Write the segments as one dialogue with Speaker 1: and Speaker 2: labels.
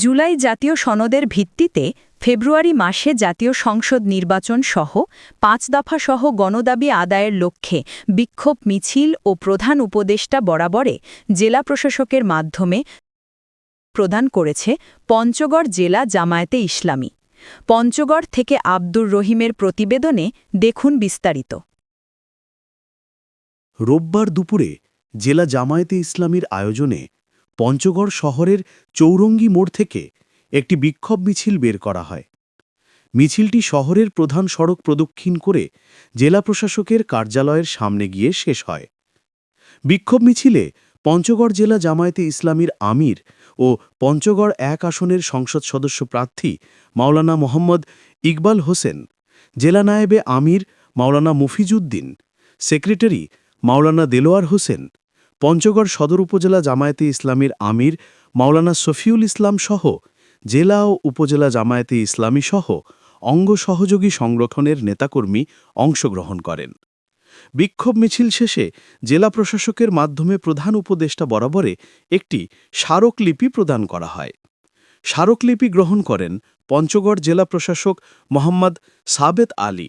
Speaker 1: জুলাই জাতীয় সনদের ভিত্তিতে ফেব্রুয়ারি মাসে জাতীয় সংসদ নির্বাচন সহ পাঁচ দফা সহ গণদাবি আদায়ের লক্ষ্যে বিক্ষোভ মিছিল ও প্রধান উপদেষ্টা বরাবরে জেলা প্রশাসকের মাধ্যমে প্রদান করেছে পঞ্চগড় জেলা জামায়াতে ইসলামী। পঞ্চগড় থেকে আব্দুর রহিমের প্রতিবেদনে দেখুন বিস্তারিত।
Speaker 2: রোববার দুপুরে জেলা জামায়াতে ইসলামীর আয়োজনে পঞ্চগড় শহরের চৌরঙ্গি মোড় থেকে একটি বিক্ষোভ মিছিল বের করা হয়। মিছিলটি শহরের প্রধান সড়ক প্রদক্ষিণ করে জেলা প্রশাসকের কার্যালয়ের সামনে গিয়ে শেষ হয়। বিক্ষোভ মিছিলে পঞ্চগড় জেলা জামায়াতে ইসলামীর আমির ও পঞ্চগড় এক আসনের সংসদ সদস্য প্রার্থী মাওলানা মোহাম্মদ ইকবাল হোসেন, জেলা নায়েবে আমির মাওলানা মুফিজুদ্দিন সেক্রেটারি মাওলানা দেলোয়ার হোসেন পঞ্চগড় সদর উপজেলা জামায়াতে ইসলামীর আমির মাওলানা সফিউল ইসলাম সহ জেলা ও উপজেলা জামায়াতে ইসলামী সহ অঙ্গ সহযোগী সংগঠনের নেতাকর্মী অংশগ্রহণ করেন। বিক্ষোভ মিছিল শেষে জেলা প্রশাসকের মাধ্যমে প্রধান উপদেষ্টা বরাবরে একটি স্মারকলিপি প্রদান করা হয়। স্মারকলিপি গ্রহণ করেন পঞ্চগড় জেলা প্রশাসক মোহাম্মদ সাবেত আলী।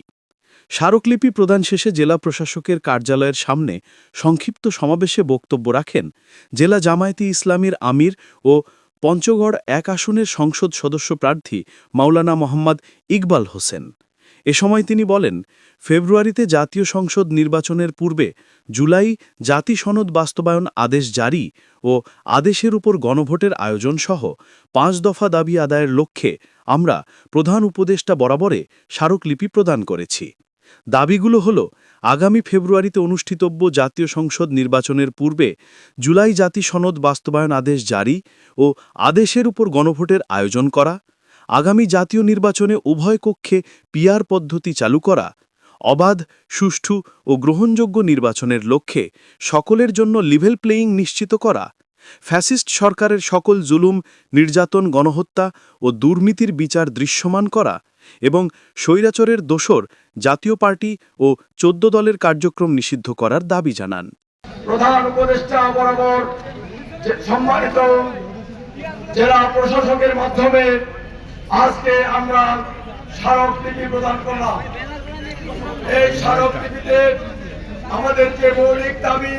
Speaker 2: স্মারকলিপি প্রদান শেষে জেলা প্রশাসকের কার্যালয়ের সামনে সংক্ষিপ্ত সমাবেশে বক্তব্য রাখেন জেলা জামায়াতি ইসলামীর আমির ও পঞ্চগড় এক আসনের সংসদ সদস্য প্রার্থী মাওলানা মোহাম্মদ ইকবাল হোসেন। এ সময় তিনি বলেন, ফেব্রুয়ারিতে জাতীয় সংসদ নির্বাচনের পূর্বে জুলাই জাতি সনদ বাস্তবায়ন আদেশ জারি ও আদেশের উপর গণভোটের আয়োজন সহ পাঁচ দফা দাবি আদায়ের লক্ষ্যে আমরা প্রধান উপদেষ্টা বরাবরে স্মারকলিপি প্রদান করেছি। দাবিগুলো হল, আগামী ফেব্রুয়ারিতে অনুষ্ঠিতব্য জাতীয় সংসদ নির্বাচনের পূর্বে জুলাই জাতি সনদ বাস্তবায়ন আদেশ জারি ও আদেশের উপর গণভোটের আয়োজন করা, আগামী জাতীয় নির্বাচনে উভয় কক্ষে পিয়ার পদ্ধতি চালু করা, অবাধ, সুষ্ঠু ও গ্রহণযোগ্য নির্বাচনের লক্ষ্যে সকলের জন্য লিভেল প্লেয়িং নিশ্চিত করা ফ্যাসিস্ট সরকারের সকল জুলুম, নির্যাতন, গণহত্যা ও দুর্নীতির বিচার দৃশ্যমান করা এবং স্বৈরাচরের দোসর জাতীয় পার্টি ও চোদ্দ দলের কার্যক্রম নিষিদ্ধ করার দাবি জানান।
Speaker 3: প্রধান উপদেষ্টা বরাবর সম্মানিত জেলা প্রশাসকের মাধ্যমে আজকে আমরা স্মারকলিপি প্রদান করলাম। এই স্মারকলিপিতে আমাদের যে মৌলিক দাবি,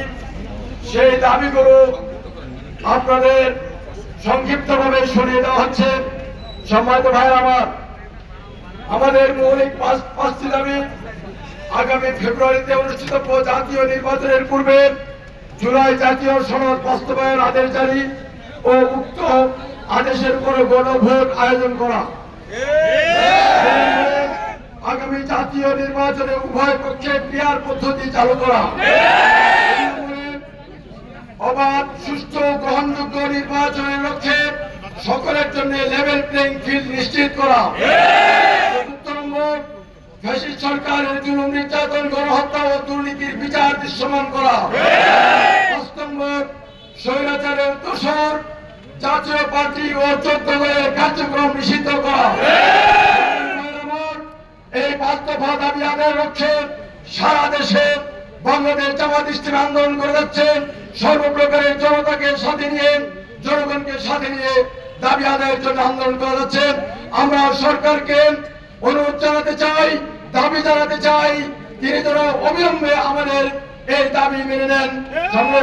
Speaker 3: সেই দাবিগুলো আপনাদের সংক্ষিপ্তভাবে শুনিয়ে দেওয়া হচ্ছে। সম্মানিত ভাই, আমার আমাদের মৌলিক পাঁচ- পাঁচটি দাবি আগামী ফেব্রুয়ারিতে অনুষ্ঠিত জাতীয় নির্বাচনের পূর্বে জুলাই জাতীয় সনদ বাস্তবায়ন আদেশ জারি ও উক্ত আদেশের উপর গণভোট আয়োজন করা। আগামী জাতীয় নির্বাচনে উভয় পক্ষে ক্রিয়ার পদ্ধতি চালু করা। অবাধ সুস্থ গ্রহণযোগ্য নির্বাচনের লক্ষ্যে সকলের জন্য লেভেল প্লেইং ফিল্ড নিশ্চিত করা। চতুর্থ নির্যাতন, গণহত্যা ও দুর্নীতির বিচার দৃশ্যমান করা। দোষর কার্যক্রম নিষিদ্ধ করা। এই লক্ষ্যে সারা দেশে বাংলাদেশ জামাত আন্দোলন করে যাচ্ছে। সর্বপ্রকারের জনতাকে সাথে নিয়ে, জনগণকে সাথে নিয়ে দাবি আদায়ের জন্য আন্দোলন করা যাচ্ছে আমরা সরকারকে অনুরোধ জানাতে চাই, দাবি জানাতে চাই, তিনি যেন অবিলম্বে আমাদের এই দাবি মেনে নেন। সম্ভব